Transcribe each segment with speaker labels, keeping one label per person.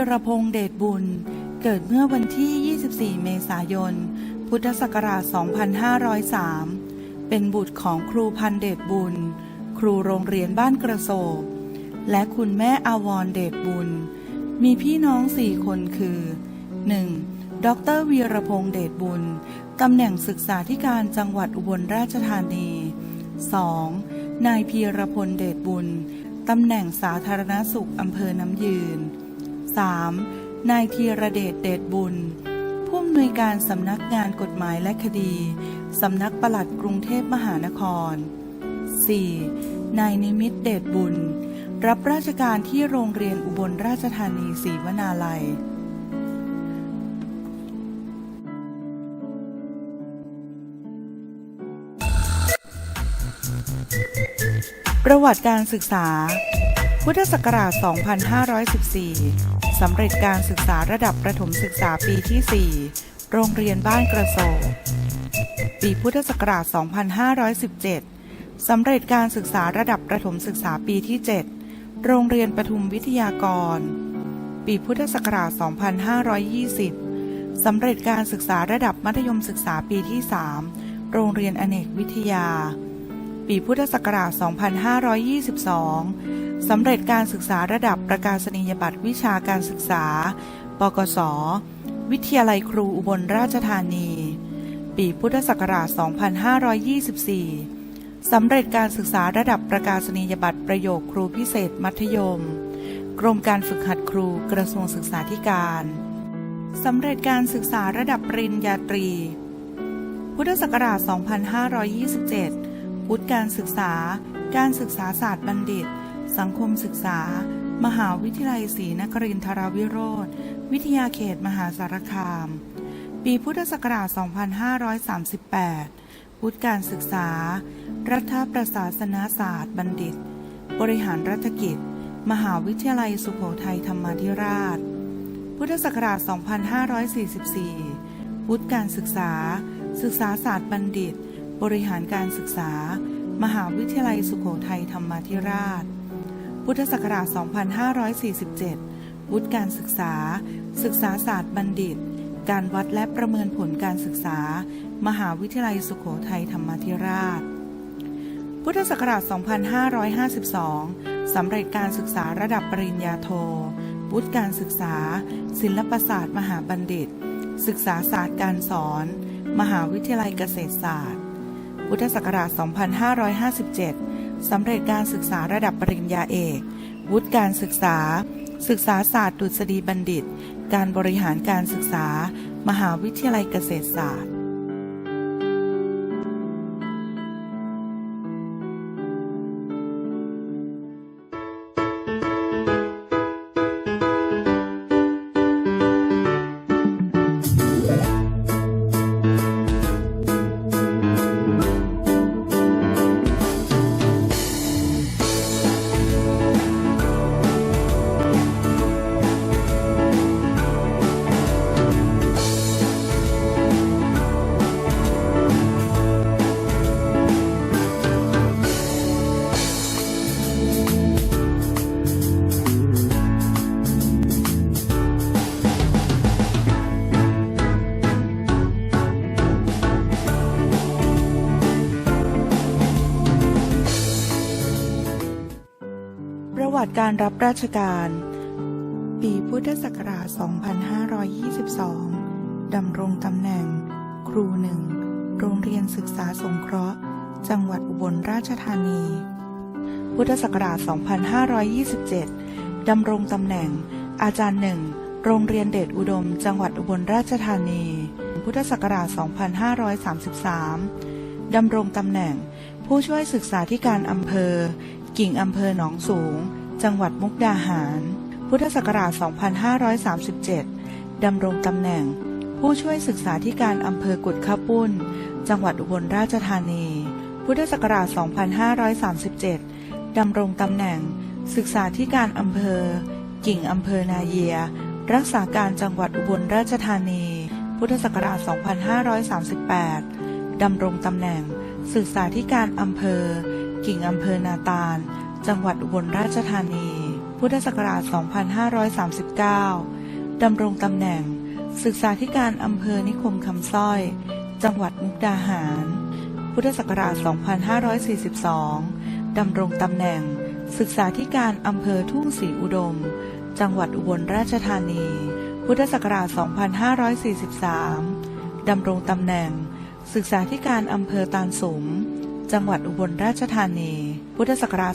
Speaker 1: รวีรพงษ์เดชบุญ เกิดเมื่อวันที่ 24 เมษายน พุทธศักราช 2503 เป็นบุตรของครูพันเดชบุญ ครูโรงเรียนบ้านกระโสบและคุณแม่อาวรเดชบุญ มีพี่น้องสี่คนคือ 1. ดรวีรพงษ์เดชบุญ ตำแหน่งศึกษาธิการจังหวัดอุบลราชธานี 2. นายพีรพลเดชบุญ ตำแหน่งสาธารณสุขอำเภอน้ำยืน 3. นายธีรเดชเดชบุญ ผู้อำนวยการสำนักงานกฎหมายและคดี สำนักปลัดกรุงเทพมหานคร 4. นายนิมิตเดชบุญ รับราชการที่โรงเรียนอุบลราชธานีศรีวนาลัยประวัติการศึกษา พุทธศักราช 2514 สำเร็จการศึกษาระดับประถมศึกษาปีที่ 4 โรงเรียนบ้านกระโสปีพุทธศักราช 2517 สำเร็จการศึกษาระดับประถมศึกษาปีที่ 7 โรงเรียนปทุมวิทยากร ปีพุทธศักราช 2520 สำเร็จการศึกษาระดับมัธยมศึกษาปีที่ 3 โรงเรียนอเนกวิทยา ปีพุทธศักราช 2522 สำเร็จการศึกษาระดับประกาศนียบัตรวิชาการศึกษา ปกศ วิทยาลัยครูอุบลราชธานี ปีพุทธศักราช 2524 สำเร็จการศึกษาระดับประกาศนียบัตรประโยคครูพิเศษมัธยม กรมการฝึกหัดครูกระทรวงศึกษาธิการ สำเร็จการศึกษาระดับปริญญาตรี พุทธศักราช 2527 วุฒิการศึกษา การศึกษาศาสตร์บัณฑิต สังคมศึกษา มหาวิทยาลัยศรีนครินทราวิโรธ วิทยาเขตมหาสารคาม ปีพุทธศักราช 2538วุฒิการศึกษา รัฐประศาสนศาสตร์บัณฑิต บริหารรัฐกิจ มหาวิทยาลัยสุโขทัยธรรมาธิราช พุทธศักราช 2544วุฒิการศึกษา ศึกษาศาสตร์บัณฑิต บริหารการศึกษา มหาวิทยาลัยสุโขทัยธรรมาธิราช พุทธศักราช 2547 วุฒิการศึกษา ศึกษาศาสตร์บัณฑิต การวัดและประเมินผลการศึกษา มหาวิทยาลัยสุโขทัยธรรมาธิราช พุทธศักราช 2552 สำเร็จการศึกษาระดับปริญญาโท วุฒิการศึกษา ศิลปศาสตร์ มหาบัณฑิต ศึกษาศาสตร์การสอนมหาวิทยาลัยเกษตรศาสตร์ พุทธศักราช 2557 สำเร็จการศึกษาระดับปริญญาเอก วุฒิการศึกษา ศึกษาศาสตร์ดุษฎีบัณฑิต การบริหารการศึกษา มหาวิทยาลัยเกษตรศาสตร์ การรับราชการ ปีพุทธศักราช 2522 ดำรงตำแหน่ง ครูหนึ่ง โรงเรียนศึกษาสงเคราะห์ จังหวัดอุบลราชธานี พุทธศักราช 2527 ดำรงตำแหน่ง อาจารย์หนึ่ง โรงเรียนเดชอุดม จังหวัดอุบลราชธานี พุทธศักราช 2533 ดำรงตำแหน่งผู้ช่วยศึกษาธิการอำเภอ กิ่งอำเภอหนองสูง จังหวัดมุกดาหาร พุทธศักราช 2537 ดำรงตำแหน่ง ผู้ช่วยศึกษาธิการอำเภอกุดข้าวปุ้น จังหวัดอุบลราชธานี พุทธศักราช 2537 ดำรงตำแหน่ง ศึกษาธิการอำเภอ กิ่งอำเภอนาเยีย รักษาการจังหวัดอุบลราชธานี พุทธศักราช 2538 ดำรงตำแหน่ง ศึกษาธิการอำเภอ กิ่งอำเภอนาตาล จังหวัดอุบลราชธานี พุทธศักราช 2539 ดำรงตำแหน่ง ศึกษาธิการอำเภอนิคมคำสร้อย จังหวัดมุกดาหาร พุทธศักราช 2542 ดำรงตำแหน่ง ศึกษาธิการอำเภอทุ่งศรีอุดม จังหวัดอุบลราชธานี พุทธศักราช 2543 ดำรงตำแหน่ง ศึกษาธิการอำเภอตาลสม จังหวัดอุบลราชธานี พุทธศักราช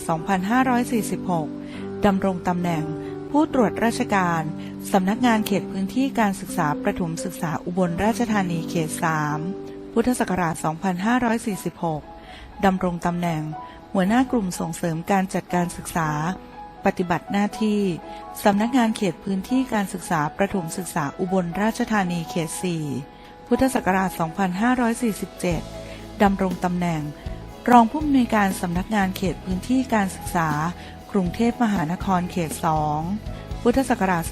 Speaker 1: 2546 ดำรงตำแหน่ง ผู้ตรวจราชการ สำนักงานเขตพื้นที่การศึกษาประถมศึกษาอุบลราชธานีเขต 3 พุทธศักราช 2546 ดำรงตำแหน่ง หัวหน้ากลุ่มส่งเสริมการจัดการศึกษา ปฏิบัติหน้าที่ สำนักงานเขตพื้นที่การศึกษาประถมศึกษาอุบลราชธานีเขต 4 พุทธศักราช 2547 ดำรงตำแหน่ง รองผู้อำนวยการสำนักงานเขตพื้นที่การศึกษา กรุงเทพมหานครเขต 2 พุทธศักราช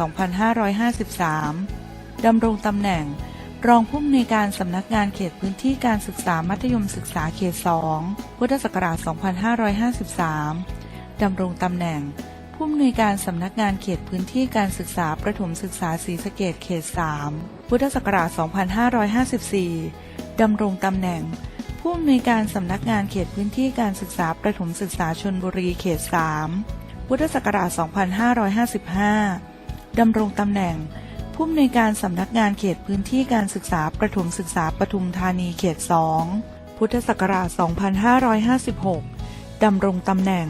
Speaker 1: 2553 ดำรงตำแหน่ง รองผู้อำนวยการสำนักงานเขตพื้นที่การศึกษามัธยมศึกษาเขต 2 พุทธศักราช 2553 ดำรงตำแหน่ง ผู้อำนวยการสำนักงานเขตพื้นที่การศึกษาประถมศึกษาศรีสะเกดเขต 3 พุทธศักราช 2554 ดำรงตำแหน่ง ผู้อำนวยการสำนักงานเขตพื้นที่การศึกษาประถมศึกษาชนบุรีเขต 3 พุทธศักราช 2555 ดำรงตำแหน่ง ผู้อำนวยการสำนักงานเขตพื้นที่การศึกษาประถมศึกษาปทุมธานีเขต 2 พุทธศักราช 2556 ดำรงตำแหน่ง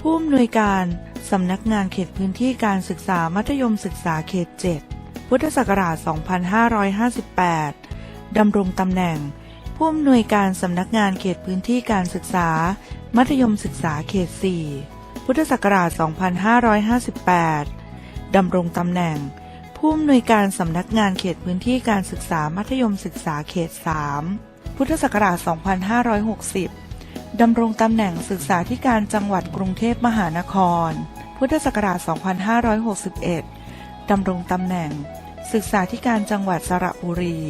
Speaker 1: ผู้อำนวยการสำนักงานเขตพื้นที่การศึกษามัธยมศึกษาเขต 7 พุทธศักราช 2558 ดำรงตำแหน่ง ผู้อำนวยการสำนักงานเขตพื้นที่การศึกษา มัธยมศึกษาเขต 4 พุทธศักราช 2558 ดำรงตำแหน่ง ผู้อำนวยการสำนักงานเขตพื้นที่การศึกษามัธยมศึกษาเขต 3 พุทธศักราช 2560 ดำรงตำแหน่งศึกษาธิการจังหวัดกรุงเทพมหานคร พุทธศักราช 2561 ดำรงตำแหน่ง ศึกษาธิการจังหวัดสระบุรี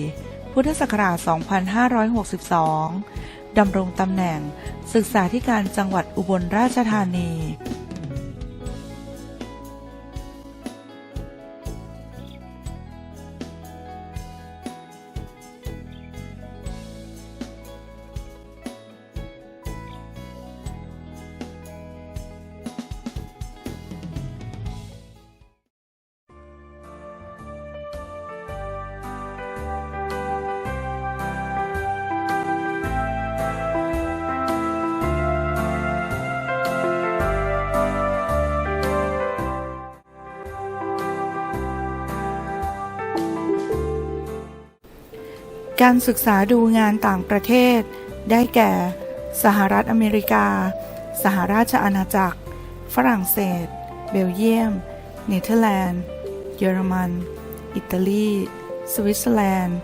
Speaker 1: พุทธศักราช 2562 ดำรงตำแหน่งศึกษาธิการจังหวัดอุบลราชธานี การศึกษาดูงานต่างประเทศ ได้แก่ สหรัฐอเมริกา สหราชอาณาจักร ฝรั่งเศส เบลเยียม เนเธอร์แลนด์ เยอรมัน อิตาลี สวิตเซอร์แลนด์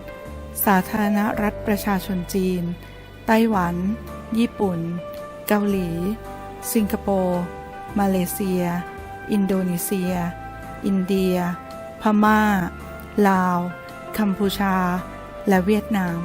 Speaker 1: สาธารณรัฐประชาชนจีน ไต้หวัน ญี่ปุ่น เกาหลี สิงคโปร์ มาเลเซีย อินโดนีเซีย อินเดีย พม่า ลาว กัมพูชา และเวียดนาม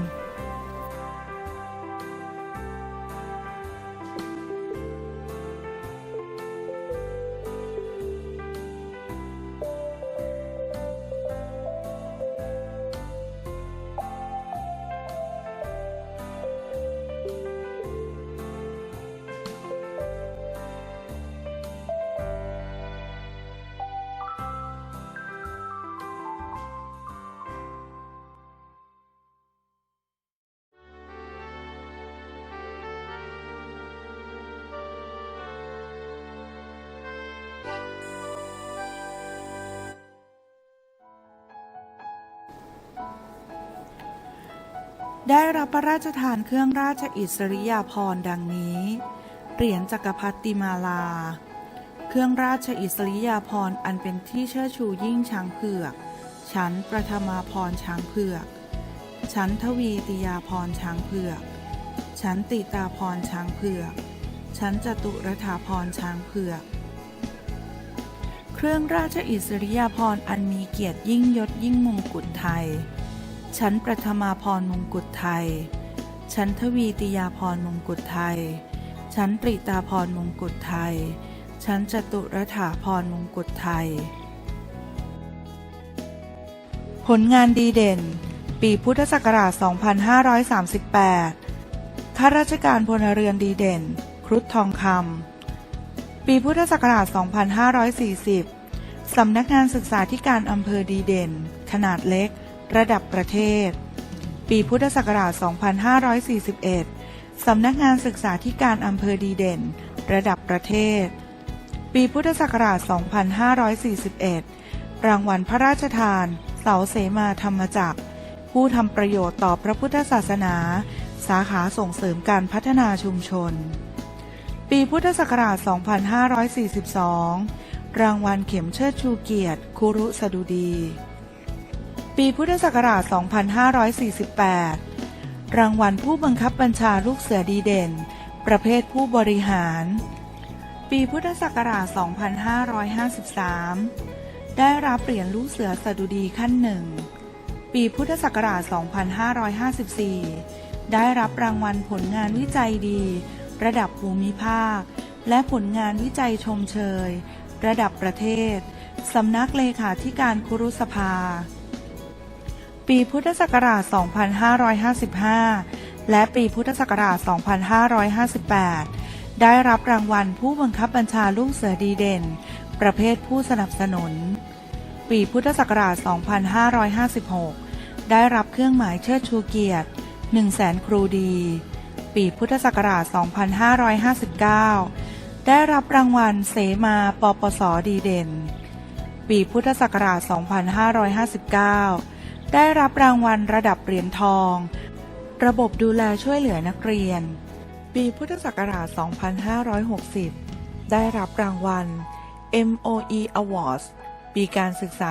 Speaker 1: ได้รับพระราชทานเครื่องราชอิสริยาภรณ์ดังนี้ เหรียญจักรพรรดิมาลา เครื่องราชอิสริยาภรณ์อันเป็นที่เชิดชูยิ่งช้างเผือก ชั้นประธมาภรณ์ช้างเผือก ชั้นทวีติยาภรณ์ช้างเผือก ชั้นติตาภรณ์ช้างเผือก ชั้นจตุรถาภรณ์ช้างเผือก เครื่องราชอิสริยาภรณ์อันมีเกียรติยิ่งยศยิ่งมงกุฎไทย ชั้นประธมาพรมงกุฎไทย ชั้นทวีติยาพรมงกุฎไทย ชั้นปริตาพรมงกุฎไทย ชั้นจตุรถาพรมงกุฎไทย ผลงานดีเด่น ปีพุทธศักราช 2538 ข้าราชการพลเรือนดีเด่น ครุฑทองคำ ปีพุทธศักราช 2540 สำนักงานศึกษาธิการอำเภอดีเด่น ขนาดเล็ก ระดับประเทศ ปีพุทธศักราช 2541 สำนักงานศึกษาธิการอำเภอดีเด่น ระดับประเทศ ปีพุทธศักราช 2541 รางวัลพระราชทาน เสาเสมาธรรมจักร ผู้ทำประโยชน์ต่อพระพุทธศาสนา สาขาส่งเสริมการพัฒนาชุมชน ปีพุทธศักราช 2542 รางวัลเข็มเชิดชูเกียรติคุรุสดุดี ปีพุทธศักราช 2548 รางวัลผู้บังคับบัญชาลูกเสือดีเด่น ประเภทผู้บริหาร ปีพุทธศักราช 2553 ได้รับเหรียญลูกเสือสดุดีขั้นหนึ่ง ปีพุทธศักราช 2554 ได้รับรางวัลผลงานวิจัยดี ระดับภูมิภาค และผลงานวิจัยชมเชย ระดับประเทศ สำนักเลขาธิการคุรุสภา ปีพุทธศักราช 2555 และปีพุทธศักราช 2558 ได้รับรางวัลผู้บังคับบัญชาลูกเสือดีเด่น ประเภทผู้สนับสนุน ปีพุทธศักราช 2556 ได้รับเครื่องหมายเชิดชูเกียรติ 1 0 0 0 0แสนครูดี ปีพุทธศักราช 2559 ได้รับรางวัลเสมาปปสดีเด่น ปีพุทธศักราช 2559 ได้รับรางวัลระดับเหรียญทอง ระบบดูแลช่วยเหลือนักเรียน ปีพุทธศักราช 2560 ได้รับรางวัล MOE Awards ปีการศึกษา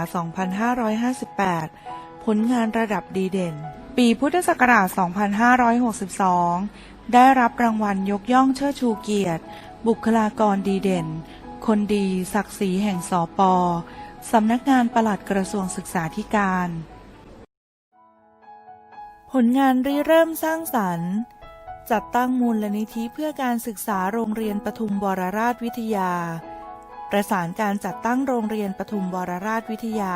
Speaker 1: 2558 ผลงานระดับดีเด่น ปีพุทธศักราช 2562 ได้รับรางวัลยกย่องเชิดชูเกียรติ บุคลากรดีเด่น คนดีศักดิ์ศรีแห่งสอปอสำนักงานปลัดกระทรวงศึกษาธิการ ผลงานริเริ่มสร้างสรรค์ จัดตั้งมูลนิธิเพื่อการศึกษาโรงเรียนปทุมวรราชวิทยา ประสานการจัดตั้งโรงเรียนปทุมวรราชวิทยา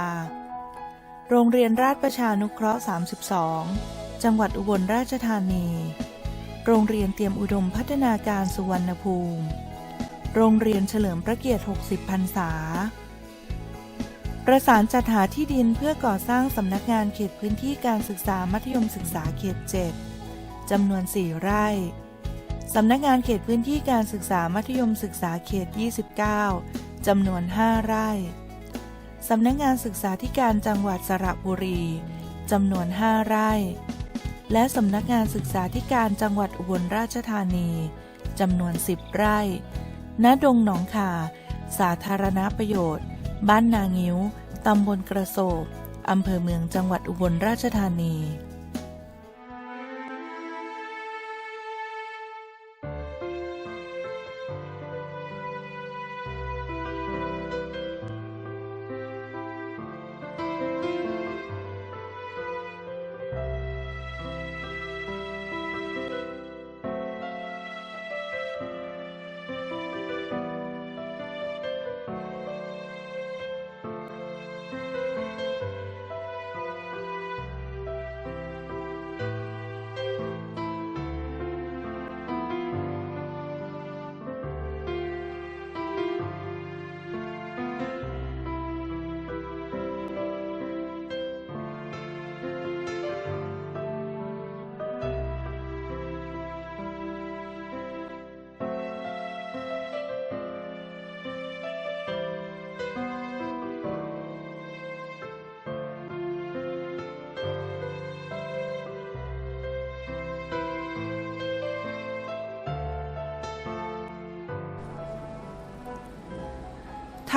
Speaker 1: โรงเรียนราชประชานุเคราะห์ 32 จังหวัดอุบลราชธานี โรงเรียนเตรียมอุดมพัฒนาการสุวรรณภูมิ โรงเรียนเฉลิมพระเกียรติ 60 พรรษา ประสานจัดหาที่ดินเพื่อก่อสร้างสำนักงานเขตพื้นที่การศึกษามัธยมศึกษาเขต 7จำนวน 4 ไร่สำนักงานเขตพื้นที่การศึกษามัธยมศึกษาเขต 29จำนวน 5 ไร่สำนักงานศึกษาธิการจังหวัดสระบุรีจำนวน 5 ไร่ และสำนักงานศึกษาธิการจังหวัดอุบลราชธานีจำนวน 10 ไร่ ณ ดงหนองขา สาธารณประโยชน์ บ้านนางิ้ว ตำบลกระโศบอำเภอเมืองจังหวัดอุบลราชธานี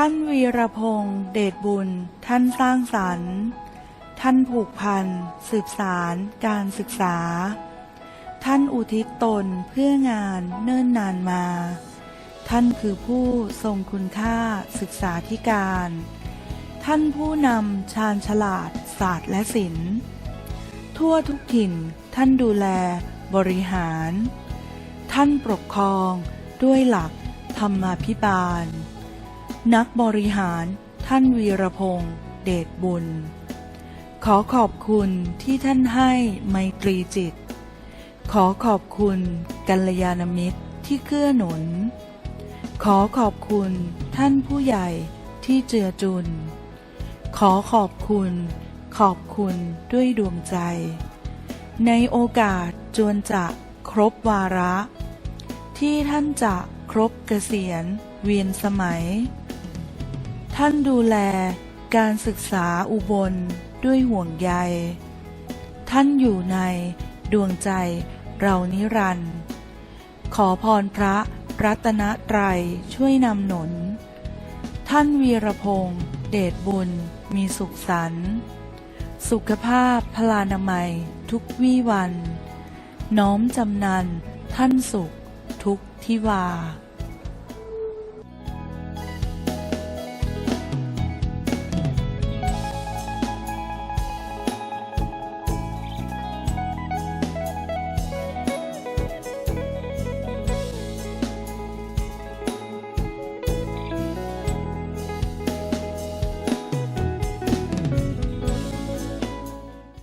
Speaker 1: ท่านวีรพงษ์เดชบุญ ท่านสร้างสรรค์ ท่านผูกพัน สืบสารการศึกษา ท่านอุทิศตนเพื่องานเนิ่นนานมา ท่านคือผู้ทรงคุณค่าศึกษาธิการ ท่านผู้นำชาญฉลาดศาสตร์และศิลป์ทั่วทุกถิ่นท่านดูแลบริหาร ท่านปกครองด้วยหลักธรรมาภิบาล นักบริหาร ท่านวีรพงษ์เดชบุญ ขอขอบคุณที่ท่านให้ไมตรีจิต ขอขอบคุณกัลยาณมิตรที่เกื้อหนุน ขอขอบคุณท่านผู้ใหญ่ที่เจือจุน ขอขอบคุณ ขอบคุณด้วยดวงใจ ในโอกาสจวนจะครบวาระ ที่ท่านจะครบเกษียณเวียนสมัย ท่านดูแลการศึกษาอุบลด้วยห่วงใย ท่านอยู่ในดวงใจเรานิรันดร์ขอพรพระรัตนตรัยช่วยนำหนุน ท่านวีรพงษ์เดชบุญมีสุขสันต์สุขภาพพลานามัยทุกวี่วัน น้อมจำนันท่านสุขทุกทิวา